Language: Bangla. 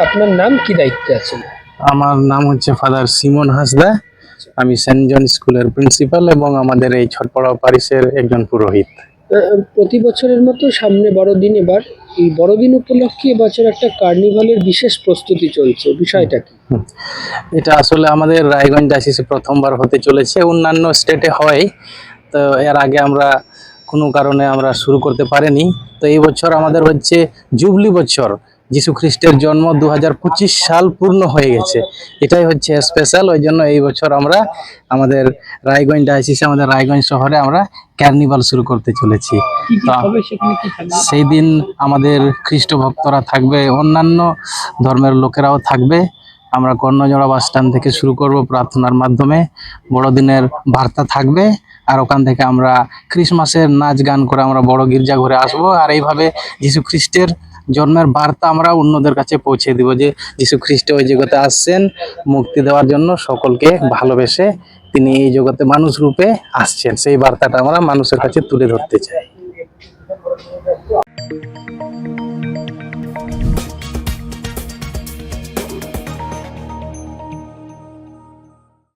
আপনার নাম কি দায়িত্বে আছেন? আমার নাম হচ্ছে ফাদার সিমন হাসদা। আমি সেন্ট জন স্কুলের প্রিন্সিপাল এবং আমাদের এই ছটপড়া প্যারিসের একজন পুরোহিত। প্রতি বছরের মতো সামনে বড়দিন এবার। এই বড়দিন উপলক্ষে এবছর একটা কার্নিভালের বিশেষ প্রস্তুতি চলছে। বিষয়টা কি? এটা আসলে আমাদের রায়গঞ্জ ডাইসিসে প্রথমবার হতে চলেছে। অন্যান্য স্টেটে হয়। তো এর আগে আমরা কোনো কারণে আমরা শুরু করতে পারিনি। তো এই বছর আমাদের হচ্ছে জুবলি বছর। যিশু খ্রিস্টের জন্ম দু হাজার পঁচিশ সাল পূর্ণ হয়ে গেছে। এটাই হচ্ছে স্পেশাল ওই জন্য এই বছর আমরা আমাদের রায়গঞ্জ ডাইসিসে আমাদের রায়গঞ্জ শহরে আমরা ক্যার্নিভাল শুরু করতে চলেছি। সেই দিন আমাদের খ্রিস্ট ভক্তরা থাকবে অন্যান্য ধর্মের লোকেরাও থাকবে। আমরা কর্ণজোড়া বাস স্ট্যান্ড থেকে শুরু করব প্রার্থনার মাধ্যমে। বড়দিনের বার্তা থাকবে। আর ওখান থেকে আমরা ক্রিসমাসের নাচ গান করে আমরা বড় গির্জা ঘরে আসব। আর এইভাবে যীশু খ্রিস্টের জন্মের বার্তা আমরা অন্যদের কাছে পৌঁছে দিব যে যীশু খ্রিস্ট ওই জগতে আসছেন, মুক্তি দেওয়ার জন্য সকলকে ভালোবেসে তিনি এই জগতে মানুষ রূপে আসছেন। সেই বার্তাটা আমরা মানুষের কাছে তুলে ধরতে চাই।